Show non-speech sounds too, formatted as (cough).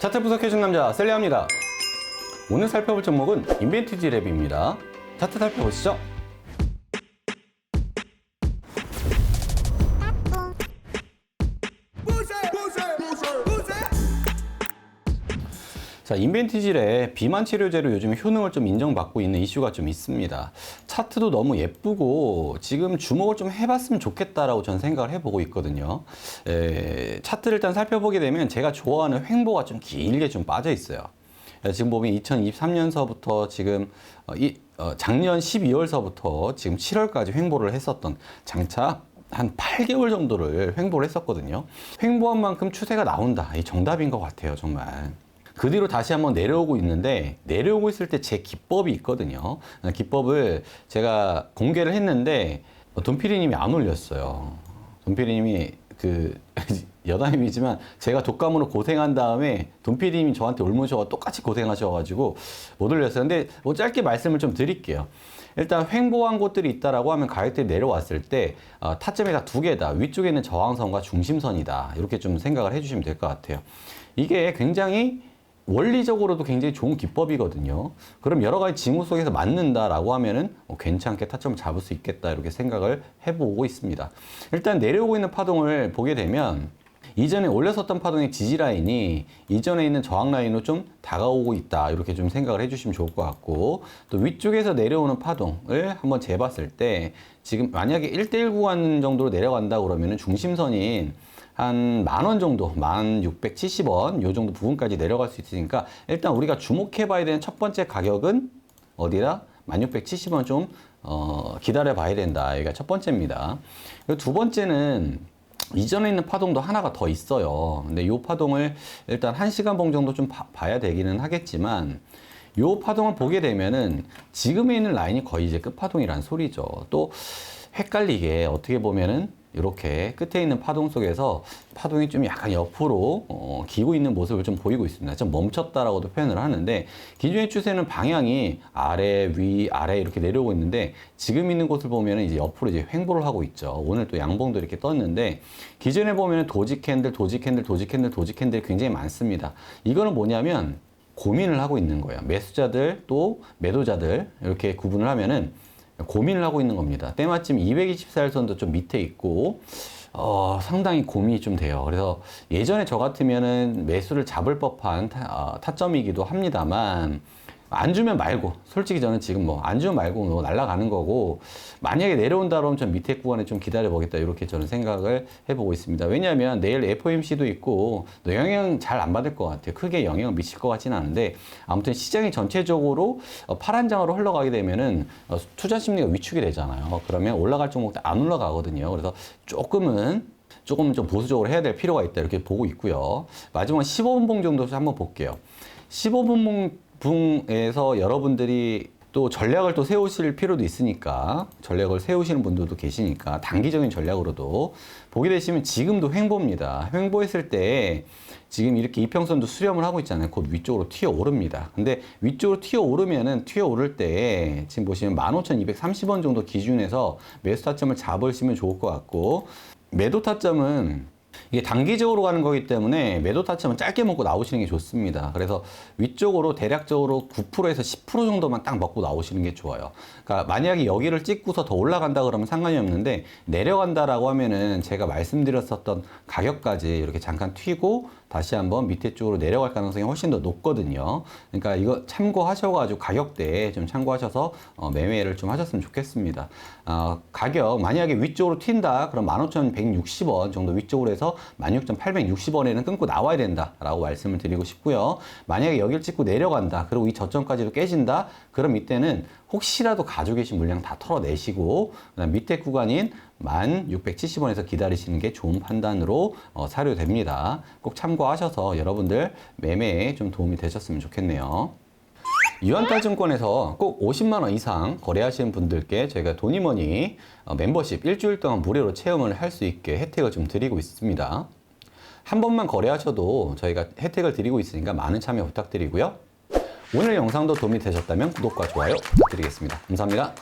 차트 분석해준 남자 셀리아입니다. 오늘 살펴볼 종목은 인벤티지 랩입니다. 차트 살펴보시죠. 자, 인벤티지랩 비만 치료제로 요즘 효능을 좀 인정받고 있는 이슈가 좀 있습니다. 차트도 너무 예쁘고 지금 주목을 좀 해봤으면 좋겠다라고 저는 생각을 해보고 있거든요. 에, 차트를 일단 살펴보게 되면 제가 좋아하는 횡보가 좀 길게 좀 빠져 있어요. 에, 지금 보면 2023년서부터 지금 어, 이, 어, 작년 12월서부터 지금 7월까지 횡보를 했었던 장차 한 8개월 정도를 횡보를 했었거든요. 횡보한 만큼 추세가 나온다. 이 정답인 것 같아요, 정말. 그 뒤로 다시 한번 내려오고 있는데 내려오고 있을 때 제 기법이 있거든요. 기법을 제가 공개를 했는데 돈피디님이 안 올렸어요. 돈피디님이 그 (laughs) 여담이지만 제가 독감으로 고생한 다음에 돈피디님이 저한테 올무셔가 똑같이 고생하셔가지고 못 올렸어요. 근데 뭐 짧게 말씀을 좀 드릴게요. 일단 횡보한 곳들이 있다라고 하면 가격대이 내려왔을 때 어, 타점이 다 두 개다. 위쪽에 있는 저항선과 중심선이다. 이렇게 좀 생각을 해주시면 될 것 같아요. 이게 굉장히 원리적으로도 굉장히 좋은 기법이거든요. 그럼 여러 가지 징후 속에서 맞는다라고 하면은 어, 괜찮게 타점을 잡을 수 있겠다 이렇게 생각을 해보고 있습니다. 일단 내려오고 있는 파동을 보게 되면 이전에 올렸었던 파동의 지지 라인이 이전에 있는 저항 라인으로 좀 다가오고 있다 이렇게 좀 생각을 해주시면 좋을 것 같고 또 위쪽에서 내려오는 파동을 한번 재봤을 때 지금 만약에 1대1 구간 정도로 내려간다 그러면은 중심선인 한 만 원 정도, 만 670원 요 정도 부분까지 내려갈 수 있으니까 일단 우리가 주목해 봐야 되는 첫 번째 가격은 어디다? 1670원 좀 어, 기다려 봐야 된다. 여기가 첫 번째입니다. 두 번째는 이전에 있는 파동도 하나가 더 있어요. 근데 이 파동을 일단 한 시간 봉 정도 좀 봐, 봐야 되기는 하겠지만 이 파동을 보게 되면은 지금에 있는 라인이 거의 이제 끝파동이란 소리죠. 또 헷갈리게 어떻게 보면은 이렇게 끝에 있는 파동 속에서 파동이 좀 약간 옆으로 어, 기고 있는 모습을 좀 보이고 있습니다. 좀 멈췄다라고도 표현을 하는데 기존의 추세는 방향이 아래, 위, 아래 이렇게 내려오고 있는데 지금 있는 곳을 보면 이제 옆으로 이제 횡보를 하고 있죠. 오늘 또 양봉도 이렇게 떴는데 기존에 보면 도지 캔들, 도지 캔들, 도지 캔들, 도지 캔들 굉장히 많습니다. 이거는 뭐냐면 고민을 하고 있는 거예요. 매수자들 또 매도자들 이렇게 구분을 하면은 고민을 하고 있는 겁니다. 때마침 224일선도 좀 밑에 있고 어, 상당히 고민이 좀 돼요. 그래서 예전에 저 같으면은 매수를 잡을 법한 타, 어, 타점이기도 합니다만 안 주면 말고 솔직히 저는 지금 뭐 안 주면 말고 뭐 날아가는 거고 만약에 내려온다 그러면 좀 밑에 구간에 좀 기다려 보겠다 이렇게 저는 생각을 해보고 있습니다. 왜냐하면 내일 FOMC도 있고 또 영향 잘 안 받을 것 같아요. 크게 영향을 미칠 것 같지는 않은데 아무튼 시장이 전체적으로 어, 파란 장으로 흘러가게 되면은 어, 투자 심리가 위축이 되잖아요. 그러면 올라갈 종목도 안 올라가거든요. 그래서 조금은 조금 좀 보수적으로 해야 될 필요가 있다 이렇게 보고 있고요. 마지막 15분 봉 정도 한번 볼게요. 15분 봉 에서 여러분들이 또 전략을 또 세우실 필요도 있으니까 전략을 세우시는 분들도 계시니까 단기적인 전략으로도 보게 되시면 지금도 횡보입니다. 횡보했을 때 지금 이렇게 이평선도 수렴을 하고 있잖아요. 곧 위쪽으로 튀어 오릅니다. 근데 위쪽으로 튀어 오르면은 튀어 오를 때 지금 보시면 15,230원 정도 기준에서 매수 타점을 잡으시면 좋을 것 같고 매도 타점은 이게 단기적으로 가는 거기 때문에 매도 타점은 짧게 먹고 나오시는 게 좋습니다. 그래서 위쪽으로 대략적으로 9%에서 10% 정도만 딱 먹고 나오시는 게 좋아요. 그러니까 만약에 여기를 찍고서 더 올라간다 그러면 상관이 없는데 내려간다라고 하면은 제가 말씀드렸었던 가격까지 이렇게 잠깐 튀고 다시 한번 밑에 쪽으로 내려갈 가능성이 훨씬 더 높거든요. 그러니까 이거 참고하셔가지고 가격대에 좀 참고하셔서 어, 매매를 좀 하셨으면 좋겠습니다. 어, 가격 만약에 위쪽으로 튄다 그럼 15,160원 정도 위쪽으로 해서 16,860원에는 끊고 나와야 된다라고 말씀을 드리고 싶고요. 만약에 여기를 찍고 내려간다 그리고 이 저점까지도 깨진다 그럼 이때는 혹시라도 가지고 계신 물량 다 털어내시고 그다음 밑에 구간인 1670원에서 기다리시는 게 좋은 판단으로 어, 사료됩니다. 꼭 참고하셔서 여러분들 매매에 좀 도움이 되셨으면 좋겠네요. 유한타증권에서 꼭 50만 원 이상 거래하시는 분들께 저희가 돈이머니 어, 멤버십 일주일 동안 무료로 체험을 할 수 있게 혜택을 좀 드리고 있습니다. 한 번만 거래하셔도 저희가 혜택을 드리고 있으니까 많은 참여 부탁드리고요. 오늘 영상도 도움이 되셨다면 구독과 좋아요 부탁드리겠습니다. 감사합니다.